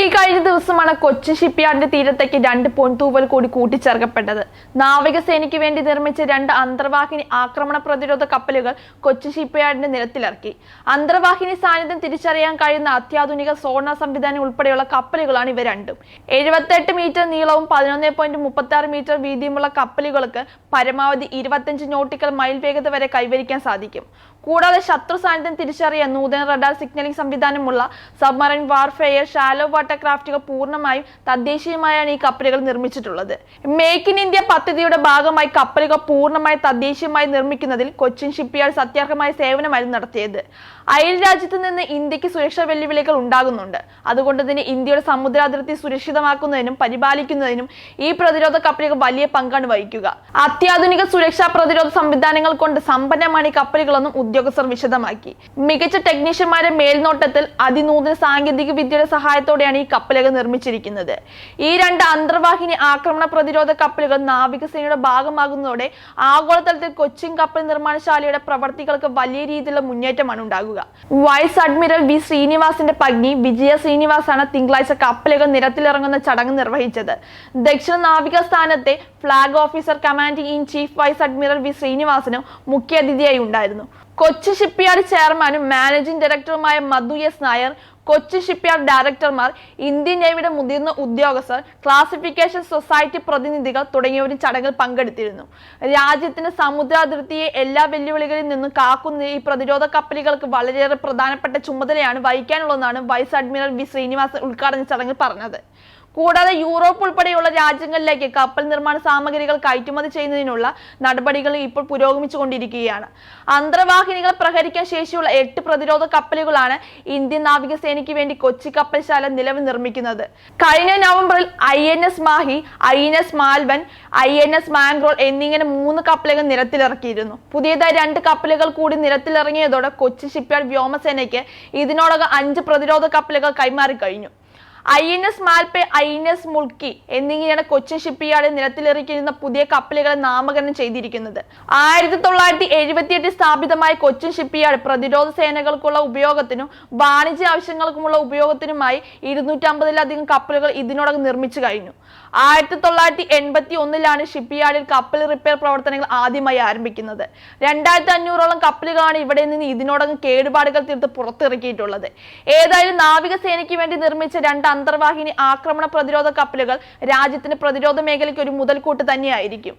ഈ കഴിഞ്ഞ ദിവസമാണ് കൊച്ചി ഷിപ്പ്യാർഡിന്റെ തീരത്തേക്ക് രണ്ട് പൊൻതൂവൽ കൂടി കൂട്ടിച്ചേർക്കപ്പെട്ടത്. നാവികസേനയ്ക്ക് വേണ്ടി നിർമ്മിച്ച രണ്ട് അന്തർവാഹിനി ആക്രമണ പ്രതിരോധ കപ്പലുകൾ കൊച്ചി ഷിപ്പ്യാർഡിന്റെ നിരത്തിലിറക്കി അന്തർവാഹിനി സാന്നിധ്യം തിരിച്ചറിയാൻ കഴിയുന്ന അത്യാധുനിക സോണ സംവിധാനം ഉൾപ്പെടെയുള്ള കപ്പലുകളാണ് ഇവ രണ്ടും. എഴുപത്തെട്ട് മീറ്റർ നീളവും പതിനൊന്ന് പോയിന്റ് മുപ്പത്തി ആറ് മീറ്റർ വീതിയുമുള്ള കപ്പലുകൾക്ക് പരമാവധി ഇരുപത്തഞ്ച് നോട്ടിക്കൽ മൈൽ വേഗത വരെ കൈവരിക്കാൻ സാധിക്കും. കൂടാതെ ശത്രു സാന്നിധ്യം തിരിച്ചറിയാൻ നൂതന റഡാർ സിഗ്നലിംഗ് സംവിധാനമുള്ള സബ്മറൈൻ വാർഫെയർ ഷാലോ വാട്ടർ ക്രാഫ്റ്റുകൾ പൂർണമായും തദ്ദേശീയമായാണ് ഈ കപ്പലുകൾ നിർമ്മിച്ചിട്ടുള്ളത്. മേക്ക് ഇൻ ഇന്ത്യ പദ്ധതിയുടെ ഭാഗമായി കപ്പലുകൾ പൂർണമായി തദ്ദേശീയമായി നിർമ്മിക്കുന്നതിൽ കൊച്ചിൻ ഷിപ്പ്യാർഡ് സത്യാർഹമായ സേവനമായിരുന്നു നടത്തിയത്. അയൽ രാജ്യത്ത് നിന്ന് ഇന്ത്യയ്ക്ക് സുരക്ഷാ വെല്ലുവിളികൾ ഉണ്ടാകുന്നുണ്ട്. അതുകൊണ്ട് തന്നെ ഇന്ത്യയുടെ സമുദ്രാതിർത്തി സുരക്ഷിതമാക്കുന്നതിനും പരിപാലിക്കുന്നതിനും ഈ പ്രതിരോധ കപ്പലുകൾ വലിയ പങ്കാണ് വഹിക്കുക. അത്യാധുനിക സുരക്ഷാ പ്രതിരോധ സംവിധാനങ്ങൾ കൊണ്ട് സമ്പന്നമാണ് ഈ കപ്പലുകളെന്നും ഉദ്യോഗസ്ഥർ വിശദമാക്കി. മികച്ച ടെക്നീഷ്യന്മാരുടെ മേൽനോട്ടത്തിൽ അതിനൂതന സാങ്കേതിക വിദ്യയുടെ സഹായത്തോടെയാണ് ഈ കപ്പലുകൾ നിർമ്മിച്ചിരിക്കുന്നത്. ഈ രണ്ട് അന്തർവാഹിനി ആക്രമണ പ്രതിരോധ കപ്പലുകൾ നാവികസേനയുടെ ഭാഗമാകുന്നതോടെ ആഗോളതലത്തിൽ കൊച്ചിൻ കപ്പൽ നിർമ്മാണശാലയുടെ പ്രവർത്തികൾക്ക് വലിയ രീതിയിലുള്ള മുന്നേറ്റമാണ് ഉണ്ടാകുക. വൈസ് അഡ്മിറൽ വി ശ്രീനിവാസിന്റെ പത്നി വിജയ ശ്രീനിവാസാണ് തിങ്കളാഴ്ച കപ്പലുകൾ നിരത്തിലിറങ്ങുന്ന ചടങ്ങ് നിർവഹിച്ചത്. ദക്ഷിണ നാവിക സ്ഥാനത്തെ flag officer commanding in chief vice admiral V ശ്രീനിവാസനും മുഖ്യാതിഥിയായി ഉണ്ടായിരുന്നു. കൊച്ചി ഷിപ്പ്യാർഡ് ചെയർമാനും മാനേജിംഗ് ഡയറക്ടറുമായ മധു എസ് നായർ കൊച്ചി ഷിപ്പ്യാർഡ് ഡയറക്ടർമാർ ഇന്ത്യൻ നേവിയുടെ മുതിർന്ന ഉദ്യോഗസ്ഥർ ക്ലാസിഫിക്കേഷൻ സൊസൈറ്റി പ്രതിനിധികൾ തുടങ്ങിയവരും ചടങ്ങിൽ പങ്കെടുത്തിരുന്നു. രാജ്യത്തിന്റെ സമുദ്രാതിർത്തിയെ എല്ലാ വെല്ലുവിളികളിൽ നിന്നും കാക്കുന്ന ഈ പ്രതിരോധ കപ്പലുകൾക്ക് വളരെയേറെ പ്രധാനപ്പെട്ട ചുമതലയാണ് വഹിക്കാനുള്ളതെന്നാണ് വൈസ് അഡ്മിറൽ വി ശ്രീനിവാസൻ ഉദ്ഘാടന ചടങ്ങിൽ പറഞ്ഞത്. കൂടാതെ യൂറോപ്പ് ഉൾപ്പെടെയുള്ള രാജ്യങ്ങളിലേക്ക് കപ്പൽ നിർമ്മാണ സാമഗ്രികൾ കയറ്റുമതി ചെയ്യുന്നതിനുള്ള നടപടികൾ ഇപ്പോൾ പുരോഗമിച്ചു കൊണ്ടിരിക്കുകയാണ് അന്തർവാഹിനികൾ പ്രഹരിക്കാൻ ശേഷിയുള്ള എട്ട് പ്രതിരോധ കപ്പലുകളാണ് ഇന്ത്യൻ നാവികസേനയ്ക്ക് വേണ്ടി കൊച്ചി കപ്പൽശാല നിലവിൽ നിർമ്മിക്കുന്നത്. കഴിഞ്ഞ നവംബറിൽ I N S Mahe I N S Malvan I N S Mangrol എന്നിങ്ങനെ മൂന്ന് കപ്പലുകൾ നിരത്തിലിറക്കിയിരുന്നു പുതിയതായി രണ്ട് കപ്പലുകൾ കൂടി നിരത്തിലിറങ്ങിയതോടെ കൊച്ചി ഷിപ്പ്യാർഡ് വ്യോമസേനയ്ക്ക് ഇതിനോടകം അഞ്ച് പ്രതിരോധ കപ്പലുകൾ കൈമാറി കഴിഞ്ഞു. I N S Malpe I N S Mulki എന്നിങ്ങനെയാണ് കൊച്ചിൻ ഷിപ്പ്യാർഡിൽ നിരത്തിലിറക്കിയിരുന്ന പുതിയ കപ്പലുകളെ നാമകരണം ചെയ്തിരിക്കുന്നത്. ആയിരത്തി തൊള്ളായിരത്തി എഴുപത്തിയെട്ടിൽ സ്ഥാപിതമായ കൊച്ചിൻ ഷിപ്പ്യാർഡ് പ്രതിരോധ സേനകൾക്കുള്ള ഉപയോഗത്തിനും വാണിജ്യ ആവശ്യങ്ങൾക്കുമുള്ള ഉപയോഗത്തിനുമായി ഇരുന്നൂറ്റമ്പതിലധികം കപ്പലുകൾ ഇതിനോടകം നിർമ്മിച്ചു കഴിഞ്ഞു. ആയിരത്തി തൊള്ളായിരത്തി എൺപത്തി ഒന്നിലാണ് ഷിപ്പ്യാർഡിൽ കപ്പൽ റിപ്പയർ പ്രവർത്തനങ്ങൾ ആദ്യമായി ആരംഭിക്കുന്നത്. രണ്ടായിരത്തി അഞ്ഞൂറോളം കപ്പലുകളാണ് ഇവിടെ നിന്ന് ഇതിനോടകം കേടുപാടുകൾ തീർത്ത് പുറത്തിറക്കിയിട്ടുള്ളത്. ഏതായാലും നാവികസേനയ്ക്ക് വേണ്ടി നിർമ്മിച്ച രണ്ട് അന്തർവാഹിനി ആക്രമണ പ്രതിരോധ കപ്പലുകൾ രാജ്യത്തിന്റെ പ്രതിരോധ മേഖലയ്ക്ക് ഒരു മുതൽക്കൂട്ട് തന്നെയായിരിക്കും.